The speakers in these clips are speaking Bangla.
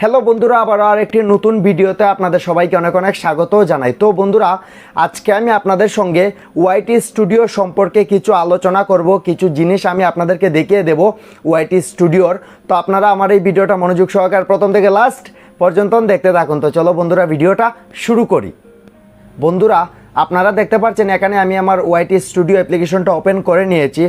হ্যালো বন্ধুরা আবার আর একটি নতুন ভিডিওতে আপনাদের সবাইকে অনেক অনেক স্বাগত জানাই। তো বন্ধুরা, আজকে আমি আপনাদের সঙ্গে ওয়াইটি স্টুডিও সম্পর্কে কিছু আলোচনা করব, কিছু জিনিস আমি আপনাদেরকে দেখিয়ে দেব ওয়াইটি স্টুডিওর। তো আপনারা আমার এই ভিডিওটা মনোযোগ সহকারে প্রথম থেকে লাস্ট পর্যন্ত দেখতে থাকুন। তো চলো বন্ধুরা, ভিডিওটা শুরু করি। বন্ধুরা আপনারা দেখতে পাচ্ছেন, এখানে আমি আমার ওয়াইটি স্টুডিও অ্যাপ্লিকেশনটা ওপেন করে নিয়েছি।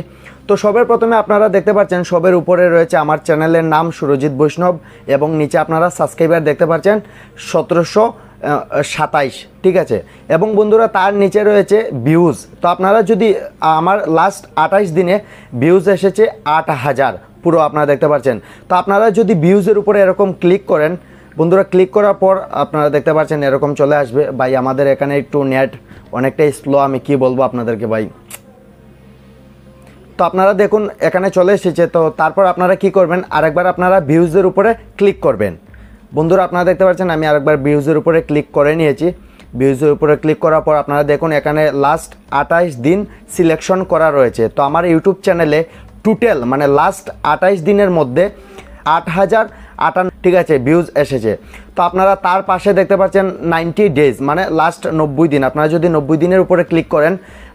তো সবের প্রথমে আপনারা দেখতে পাচ্ছেন, সবের উপরে রয়েছে আমার চ্যানেলের নাম সুরজিৎ বৈষ্ণব এবং নিচে আপনারা সাবস্ক্রাইবার দেখতে পাচ্ছেন, সতেরোশো সাতাইশ, ঠিক আছে? এবং বন্ধুরা, তার নিচে রয়েছে ভিউজ তো আপনারা যদি আমার লাস্ট আঠাইশ দিনে ভিউজ এসেছে আট হাজার, পুরো আপনারা দেখতে পাচ্ছেন। তো আপনারা যদি ভিউজের উপরে এরকম ক্লিক করেন বন্ধুরা ক্লিক করার পর আপনারা দেখতে পাচ্ছেন এরকম চলে আসবে। ভাই, আমাদের এখানে একটু নেট অনেকটাই স্লো আমি কি বলব আপনাদেরকে ভাই? তো আপনারা দেখুন, এখানে চলে এসেছে। তো তারপর আপনারা কি করবেন? আরেকবার আপনারা ভিউজের উপরে ক্লিক করবেন। বন্ধুরা, আপনারা দেখতে পাচ্ছেন, আমি আরেকবার ভিউজের উপরে ক্লিক করে নিয়েছি। ভিউজের উপরে ক্লিক করার পর আপনারা দেখুন, এখানে লাস্ট আঠাইশ দিন সিলেকশন করা রয়েছে। তো আমার ইউটিউব চ্যানেলে টোটাল মানে লাস্ট আঠাইশ দিনের মধ্যে আট হাজার আটান্ন, ঠিক আছে ভিউজ এসেছে। তো আপনারা তার পাশে দেখতে পাচ্ছেন নাইনটি ডেজ মানে লাস্ট নব্বই দিন। আপনারা যদি নব্বই দিনের উপরে ক্লিক করেন,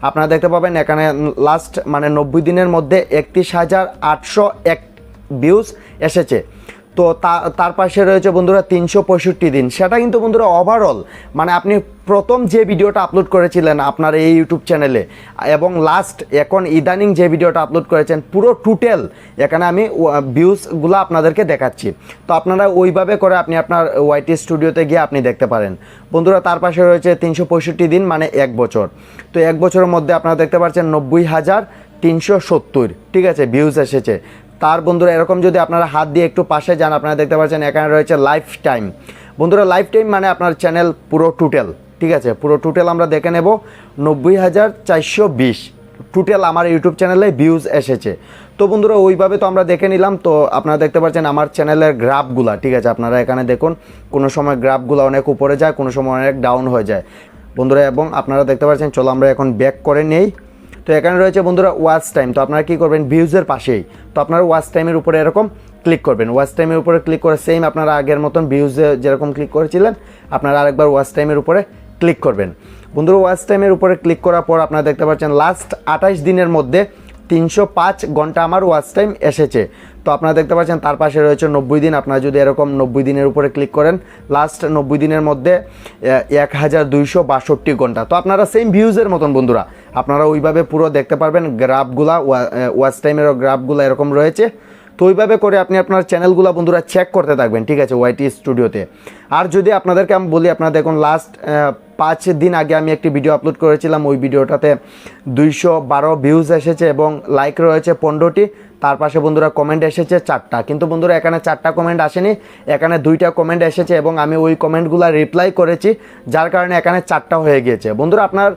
আপনারা দেখতে পাবেন এখানে লাস্ট মানে নব্বই দিনের মধ্যে একত্রিশ হাজার আটশো এক ভিউজ এসেছে। তো তার পাশে রয়েছে বন্ধুরা তিনশো পঁয়ষট্টি দিন। সেটা কিন্তু বন্ধুরা ওভারঅল মানে আপনি প্রথম যে ভিডিওটা আপলোড করেছিলেন আপনার এই ইউটিউব চ্যানেলে এবং লাস্ট এখন ইদানিং যে ভিডিওটা আপলোড করেছেন, পুরো টোটাল এখানে আমি ভিউজগুলো আপনাদেরকে দেখাচ্ছি। তো আপনারা ওইভাবে করে আপনি আপনার ওয়াইটি স্টুডিওতে গিয়ে আপনি দেখতে পারেন। বন্ধুরা তার পাশে রয়েছে তিনশো পঁয়ষট্টি দিন মানে এক বছর। তো এক বছরের মধ্যে আপনারা দেখতে পাচ্ছেন নব্বই হাজার তিনশো সত্তর। ঠিক আছে ভিউজ এসেছে। তার বন্ধুরা, এরকম যদি আপনারা হাত দিয়ে একটু পাশে যান, আপনারা দেখতে পাচ্ছেন এখানে রয়েছে লাইফ টাইম বন্ধুরা লাইফ টাইম মানে আপনার চ্যানেল পুরো টোটাল ঠিক আছে? পুরো টোটাল আমরা দেখে নেব। নব্বই হাজার চারশো বিশ টোটাল আমার ইউটিউব চ্যানেলে ভিউজ এসেছে। তো বন্ধুরা, ওইভাবে তো আমরা দেখে নিলাম। তো আপনারা দেখতে পাচ্ছেন আমার চ্যানেলের গ্রাফগুলা ঠিক আছে? আপনারা এখানে দেখুন, কোনো সময় গ্রাফগুলো অনেক উপরে যায়, কোনো সময় অনেক ডাউন হয়ে যায়। বন্ধুরা, এবং আপনারা দেখতে পাচ্ছেন, চলো আমরা এখন ব্যাক করে নেই। তো এখানে রয়েছে বন্ধুরা ওয়াচ টাইম তো আপনারা কী করবেন? ভিউজের পাশেই। তো আপনারা ওয়াচ টাইমের উপরে এরকম ক্লিক করবেন। ওয়াচ টাইমের উপরে ক্লিক করে সেম আপনারা আগের মতন ভিউজে যেরকম ক্লিক করেছিলেন, আপনারা আরেকবার ওয়াচ টাইমের উপরে ক্লিক করবেন। বন্ধুরা ওয়াচ টাইমের উপরে ক্লিক করার পর আপনারা দেখতে পাচ্ছেন লাস্ট আঠাশ দিনের মধ্যে তিনশো পাঁচ ঘণ্টা আমার ওয়াচ টাইম এসেছে। তো আপনারা দেখতে পাচ্ছেন, তার পাশে রয়েছে নব্বই দিন। আপনারা যদি এরকম নব্বই দিনের উপরে ক্লিক করেন লাস্ট নব্বই দিনের মধ্যে এক হাজার দুইশো বাষট্টি ঘণ্টা। তো আপনারা সেম ভিউজের মতন বন্ধুরা। আপনারা ওইভাবে পুরো দেখতে পারবেন গ্রাফগুলা ওয়াচ টাইমেরও গ্রাফগুলো এরকম রয়েছে। তো ওইভাবে করে আপনি আপনার চ্যানেলগুলো বন্ধুরা চেক করতে থাকবেন, ঠিক আছে ওয়াইটি স্টুডিওতে আর যদি আপনাদেরকে আমি বলি, আপনারা দেখুন লাস্ট পাঁচ দিন আগে আমি একটি ভিডিও আপলোড করেছিলাম। ওই ভিডিওটাতে দুইশো বারো ভিউজ এসেছে এবং লাইক রয়েছে পনেরোটি। তার পাশে বন্ধুরা কমেন্ট এসেছে চারটা। কিন্তু বন্ধুরা, এখানে চারটা কমেন্ট আসেনি, এখানে দুইটা কমেন্ট এসেছে এবং আমি ওই কমেন্টগুলো রিপ্লাই করেছি, যার কারণে এখানে চারটা হয়ে গিয়েছে। বন্ধুরা, আপনার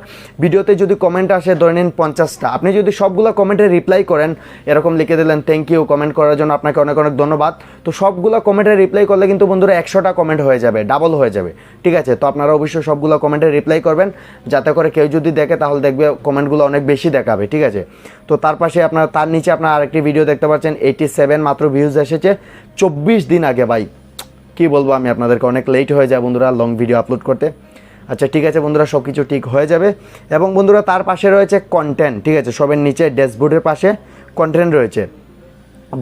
ভিডিওতে যদি কমেন্ট আসে, ধরে নিন পঞ্চাশটা। আপনি যদি সবগুলো কমেন্টে রিপ্লাই করেন, এরকম লিখে দিলেন থ্যাংক ইউ কমেন্ট করার জন্য আপনাকে অনেক অনেক ধন্যবাদ। তো সবগুলো কমেন্টে রিপ্লাই করলে কিন্তু বন্ধুরা একশোটা কমেন্ট হয়ে যাবে ডাবল হয়ে যাবে। ঠিক আছে? তো আপনারা অবশ্যই সবগুলো কমেন্টে রিপ্লাই করবেন। যাতে করে কেউ যদি দেখে, তাহলে দেখবে কমেন্টগুলো অনেক বেশি দেখাবে, ঠিক আছে? তো তার পাশে আপনার, তার নিচে আপনার আরেকটি ভিডিও দেখতে পাচ্ছেন। এইটি সেভেন মাত্র ভিউজ এসেছে। চব্বিশ দিন আগে, ভাই। কি বলব আমি আপনাদেরকে, অনেক লেট হয়ে যায় বন্ধুরা লং ভিডিও আপলোড করতে। আচ্ছা ঠিক আছে বন্ধুরা সব কিছু ঠিক হয়ে যাবে। এবং বন্ধুরা, তার পাশে রয়েছে কন্টেন্ট ঠিক আছে? সবের নিচে ড্যাশবোর্ডের পাশে কন্টেন্ট রয়েছে।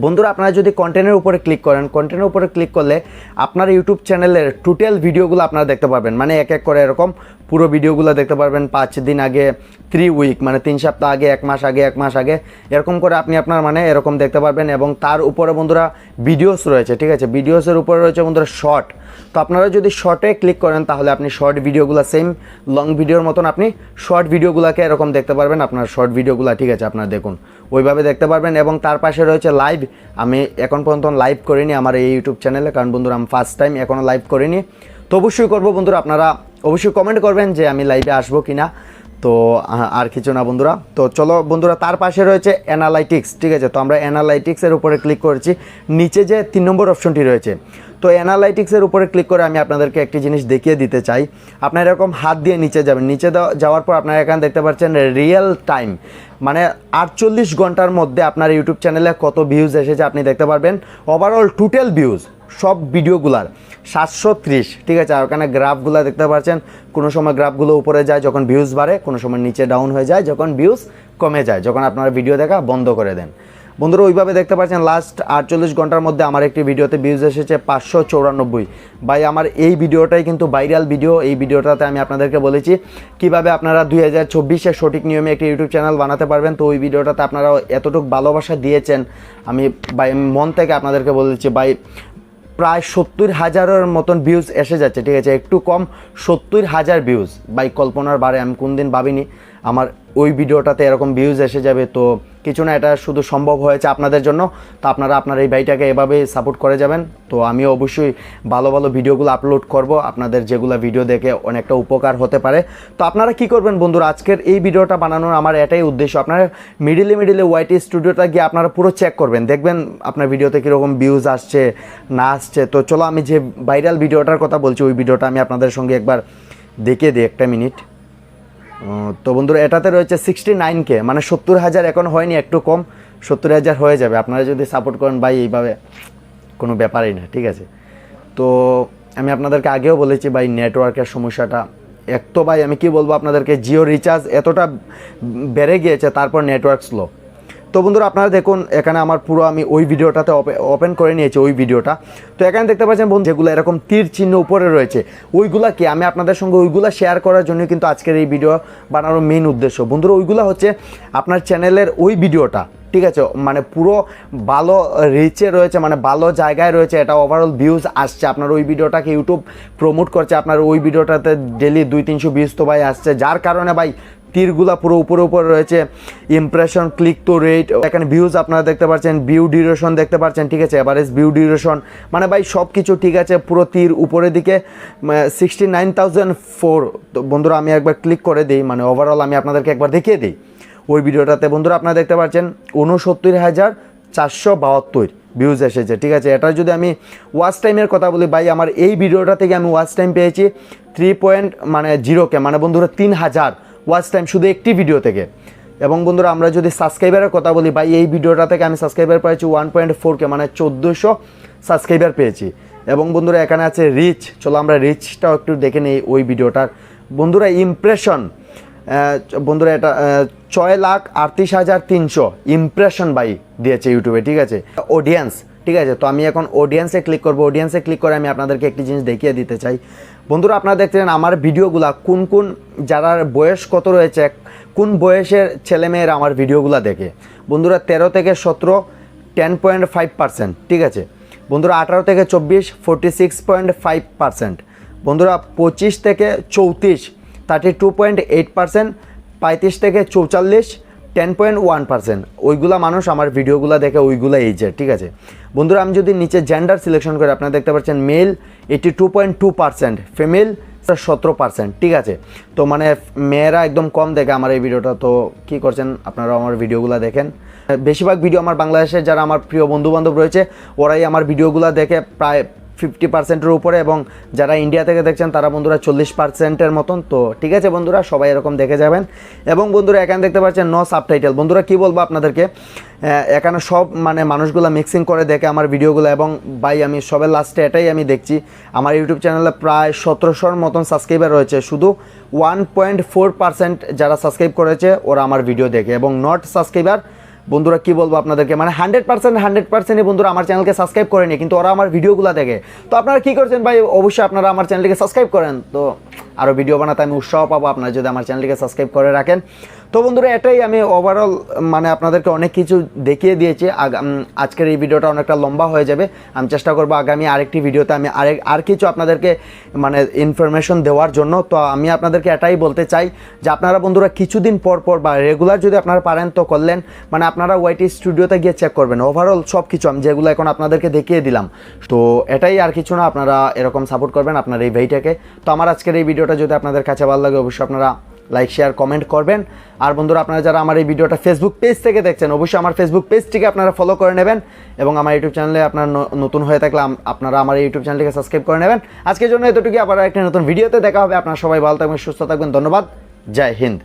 বন্ধুরা, আপনারা যদি কন্টেন্টের উপরে ক্লিক করেন কন্টেন্টের উপরে ক্লিক করলে আপনার ইউটিউব চ্যানেলের টোটাল ভিডিওগুলো আপনারা দেখতে পারবেন। মানে এক এক করে এরকম পুরো ভিডিওগুলো দেখতে পারবেন পাঁচ দিন আগে থ্রি উইক মানে তিন সপ্তাহ আগে, এক মাস আগে, এক মাস আগে, এরকম করে আপনি আপনার মানে এরকম দেখতে পারবেন। এবং তার উপরে বন্ধুরা ভিডিওস রয়েছে, ঠিক আছে? ভিডিওসের উপরে রয়েছে বন্ধুরা শর্ট তো আপনারা যদি শর্টে ক্লিক করেন, তাহলে আপনি শর্ট ভিডিওগুলো সেম লং ভিডিওর মতন আপনি শর্ট ভিডিওগুলোকে এরকম দেখতে পারবেন। আপনার শর্ট ভিডিওগুলো ঠিক আছে, আপনারা দেখুন। ওইভাবে দেখতে পারবেন এবং তার পাশে রয়েছে লাইভ আমি এখন পর্যন্ত লাইভ করিনি আমার এই ইউটিউব চ্যানেলে কারণ বন্ধুরা, আমি ফার্স্ট টাইম এখনও লাইভ করিনি। তো অবশ্যই করব বন্ধুরা, আপনারা অবশ্যই কমেন্ট করবেন যে আমি লাইভে আসব কি না তো আর কিছু না বন্ধুরা। তো চলো বন্ধুরা, তার পাশে রয়েছে অ্যানালাইটিক্স ঠিক আছে? তো আমরা অ্যানালাইটিক্সের উপরে ক্লিক করেছি। নিচে যে তিন নম্বর অপশনটি রয়েছে তো অ্যানালাইটিক্সের উপরে ক্লিক করে আমি আপনাদেরকে একটি জিনিস দেখিয়ে দিতে চাই। আপনারা এরকম হাত দিয়ে নিচে যাবেন। নিচে যাওয়ার পর আপনারা এখানে দেখতে পাচ্ছেন রিয়েল টাইম মানে আটচল্লিশ ঘণ্টার মধ্যে আপনার ইউটিউব চ্যানেলে কত ভিউজ এসেছে আপনি দেখতে পারবেন। ওভারঅল টোটাল ভিউজ সব ভিডিওগুলার সাতশো ত্রিশ, ঠিক আছে? আর ওখানে গ্রাফগুলো দেখতে পাচ্ছেন। কোনো সময় গ্রাফগুলো উপরে যায় যখন ভিউজ বাড়ে, কোনো সময় নিচে ডাউন হয়ে যায়, যখন ভিউজ কমে যায়, যখন আপনারা ভিডিও দেখা বন্ধ করে দেন। বন্ধুরা, ওইভাবে দেখতে পাচ্ছেন লাস্ট আটচল্লিশ ঘণ্টার মধ্যে আমার একটি ভিডিওতে ভিউজ এসেছে পাঁচশো চৌরানব্বই। ভাই, আমার এই ভিডিওটাই কিন্তু ভাইরাল ভিডিও এই ভিডিওটাতে আমি আপনাদেরকে বলেছি কীভাবে আপনারা দুই হাজার চব্বিশে সঠিক নিয়মে একটি ইউটিউব চ্যানেল বানাতে পারবেন। তো ওই ভিডিওটাতে আপনারা এতটুকু ভালোবাসা দিয়েছেন, আমি ভাই, মন থেকে আপনাদেরকে বলেছি ভাই, প্রায় সত্তর হাজারের মতন ভিউজ এসে যাচ্ছে, ঠিক আছে? একটু কম, সত্তর হাজার ভিউজ বাই কল্পনার বারে, আমি কোন দিন ভাবিনি। আমার ওই ভিডিওটাতে এরকম ভিউজ এসে যাবে, তো কিছু না, এটা শুধু সম্ভব হয়েছে আপনাদের জন্য। তো আপনারা, আপনার এই ভাইটাকে এভাবেই সাপোর্ট করে যাবেন। তো আমি অবশ্যই ভালো ভালো ভিডিওগুলো আপলোড করব। আপনাদের যেগুলো ভিডিও দেখে অনেকটা উপকার হতে পারে। তো আপনারা কি করবেন বন্ধুরা, আজকের এই ভিডিওটা বানানোর আমার এটাই উদ্দেশ্য। আপনারা মিডিলে মিডিলে ওয়াইটি স্টুডিওটা গিয়ে আপনারা পুরো চেক করবেন। দেখবেন আপনার ভিডিওতে কীরকম ভিউজ আসছে, না আসছে। তো চলো, আমি যে ভাইরাল ভিডিওটার কথা বলছি, ওই ভিডিওটা আমি আপনাদের সঙ্গে একবার দেখে দিই একটা মিনিট তো বন্ধুরা, এটাতে রয়েছে সিক্সটি নাইন কে মানে সত্তর হাজার এখন হয়নি, একটু কম, সত্তর হাজার হয়ে যাবে। আপনারা যদি সাপোর্ট করেন ভাই, এইভাবে কোনো ব্যাপারই না, ঠিক আছে? তো আমি আপনাদেরকে আগেও বলেছি ভাই নেটওয়ার্কের সমস্যাটা। এক তো ভাই, আমি কি বলব আপনাদেরকে, জিও রিচার্জ এতটা বেড়ে গিয়েছে, তারপর নেটওয়ার্ক স্লো তো বন্ধুরা আপনারা দেখুন, এখানে আমার পুরো আমি ওই ভিডিওটাতে ওপেন করে নিয়েছি ওই ভিডিওটা। তো এখানে দেখতে পাচ্ছেন বন্ধু, যেগুলো এরকম তীর চিহ্ন উপরে রয়েছে, ওইগুলা কি? আমি আপনাদের সঙ্গে ওইগুলা শেয়ার করার জন্য কিন্তু আজকের এই ভিডিও বানানোর মেইন উদ্দেশ্য। বন্ধুরা, ওইগুলা হচ্ছে আপনার চ্যানেলের ওই ভিডিওটা, ঠিক আছে? মানে পুরো ভালো রিচে রয়েছে মানে ভালো জায়গায় রয়েছে, এটা ওভারঅল ভিউজ আসছে। আপনার ওই ভিডিওটাকে ইউটিউব প্রমোট করছে, আপনার ওই ভিডিওটাতে ডেলি দুই তিনশো ভিউজ তো ভাই আসছে। যার কারণে ভাই তীরগুলা পুরো উপরে উপরে রয়েছে। ইমপ্রেশন ক্লিক টু রেট এখানে ভিউজ আপনারা দেখতে পাচ্ছেন ভিউ ডিউরেশন দেখতে পাচ্ছেন, ঠিক আছে? এভারেজ ভিউ ডিউরেশন মানে ভাই সব কিছু ঠিক আছে, পুরো তীর উপরের দিকে সিক্সটি নাইন ফোর তো বন্ধুরা আমি একবার ক্লিক করে দিই মানে ওভারঅল আমি আপনাদেরকে একবার দেখিয়ে দিই। ওই ভিডিওটাতে বন্ধুরা আপনারা দেখতে পাচ্ছেন উনসত্তর হাজার চারশো বাহাত্তর ভিউজ এসেছে, ঠিক আছে? এটা যদি আমি ওয়াচ টাইমের কথা বলি, ভাই, আমার এই ভিডিওটা থেকে আমি ওয়াচ টাইম পেয়েছি থ্রি পয়েন্ট মানে জিরোকে মানে বন্ধুরা তিন হাজার। ওয়াচ টাইম শুধু একটি ভিডিও থেকে। এবং বন্ধুরা, আমরা যদি সাবস্ক্রাইবারের কথা বলি, ভাই, এই ভিডিওটা থেকে আমি সাবস্ক্রাইবার পেয়েছি ওয়ান পয়েন্ট ফোরকে মানে চোদ্দোশো সাবস্ক্রাইবার পেয়েছি। এবং বন্ধুরা, এখানে আছে রিচ চলো আমরা রিচটাও একটু দেখে নিই ওই ভিডিওটার বন্ধুরা ইমপ্রেশন বন্ধুরা, এটা ছয় লাখ আটত্রিশ হাজার তিনশো ইমপ্রেশন বাই দিয়েছে ইউটিউবে ঠিক আছে? অডিয়েন্স ঠিক আছে? তো আমি এখন অডিয়েন্সে ক্লিক করব। অডিয়েন্সে ক্লিক করে আমি আপনাদেরকে একটি জিনিস দেখিয়ে দিতে চাই। বন্ধুরা আপনারা দেখছেন আমার ভিডিওগুলা কোন কোন যারা বয়স কত রয়েছে, কোন বয়সের ছেলেমেয়েরা আমার ভিডিওগুলা দেখে। বন্ধুরা তেরো থেকে সতেরো টেন পয়েন্ট ফাইভ পার্সেন্ট ঠিক আছে? বন্ধুরা আঠারো থেকে চব্বিশ forty six point five percent বন্ধুরা পঁচিশ থেকে চৌত্রিশ thirty two point eight percent পঁয়ত্রিশ থেকে চৌচল্লিশ টেন পয়েন্ট ওয়ান পার্সেন্ট ওইগুলা মানুষ আমার ভিডিওগুলো দেখে ওইগুলো এইজের ঠিক আছে? বন্ধুরা, আমি যদি নিচে জেন্ডার সিলেকশন করি, আপনারা দেখতে পাচ্ছেন male eighty two point two percent female সতেরো পার্সেন্ট ঠিক আছে? তো মানে মেয়েরা একদম কম দেখে আমার এই ভিডিওটা। তো কি করছেন? আপনারা আমার ভিডিওগুলো দেখেন। বেশিরভাগ ভিডিও আমার বাংলাদেশের যারা আমার প্রিয় বন্ধু বান্ধব রয়েছে, ওরাই আমার ভিডিওগুলো দেখে প্রায় ফিফটি পার্সেন্টের উপরে এবং যারা ইন্ডিয়া থেকে দেখছেন, তারা বন্ধুরা চল্লিশ পার্সেন্টের মতন। তো ঠিক আছে বন্ধুরা, সবাই এরকম দেখে যাবেন। এবং বন্ধুরা, এখানে দেখতে পাচ্ছেন ন সাবটাইটেল বন্ধুরা, কি বলব আপনাদেরকে? এখানে সব মানে মানুষগুলো মিক্সিং করে দেখে আমার ভিডিওগুলো এবং ভাই, আমি সবের লাস্টে এটাই আমি দেখছি। আমার ইউটিউব চ্যানেলে প্রায় সতেরোশোর মতন সাবস্ক্রাইবার রয়েছে। শুধু ওয়ান পয়েন্ট ফোর পার্সেন্ট যারা সাবস্ক্রাইব করেছে, ওরা আমার ভিডিও দেখে এবং নট সাবস্ক্রাইবার বন্ধুরা কি বলব আপনাদেরকে? মানে হান্ড্রেড পার্সেন্ট হান্ড্রেড পার্সেন্টই বন্ধুরা আমার চ্যানেলকে সাবস্ক্রাইব করেনি, কিন্তু ওরা আমার ভিডিওগুলো দেখে। তো আপনারা কি করছেন ভাই? অবশ্যই আপনারা আমার চ্যানেলকে সাবস্ক্রাইব করেন। তো আরও ভিডিও বানাতে আমি উৎসাহ পাবো। আপনারা যদি আমার চ্যানেলকে সাবস্ক্রাইব করে রাখেন তো বন্ধুরা, এটাই আমি ওভারঅল মানে আপনাদেরকে অনেক কিছু দেখিয়ে দিয়েছি। আজকের এই ভিডিওটা অনেকটা লম্বা হয়ে যাবে। আমি চেষ্টা করব আগামী আরেকটি ভিডিওতে আমি আরেক আর কিছু আপনাদেরকে মানে ইনফরমেশন দেওয়ার জন্য। তো আমি আপনাদেরকে এটাই বলতে চাই যে, আপনারা বন্ধুরা কিছুদিন পর পর বা রেগুলার যদি আপনারা পারেন তো করলেন। মানে আপনারা ওয়াইটি স্টুডিওতে গিয়ে চেক করবেন। ওভারঅল সব কিছু আমি যেগুলো এখন আপনাদেরকে দেখিয়ে দিলাম। তো এটাই আর কিছু না, আপনারা এরকম সাপোর্ট করবেন আপনার এই ভাইটাকে। তো আমার আজকের এই ভিডিওটা যদি আপনাদের কাছে ভালো লাগে, অবশ্যই আপনারা লাইক শেয়ার কমেন্ট করবেন। আর বন্ধুরা, আপনারা যারা আমার এই ভিডিওটা ফেসবুক পেজ থেকে দেখছেন, অবশ্যই আমার ফেসবুক পেজটিকে আপনারা ফলো করে নেবেন এবং আমার ইউটিউব চ্যানেলে আপনার নতুন হয়ে থাকলে আপনারা আমার ইউটিউব চ্যানেলটিকে সাবস্ক্রাইব করে নেবেন। আজকের জন্য এতটুকু আবার একটা নতুন ভিডিওতে দেখা হবে। আপনারা সবাই ভালো থাকবেন, সুস্থ থাকবেন। ধন্যবাদ। জয় হিন্দ।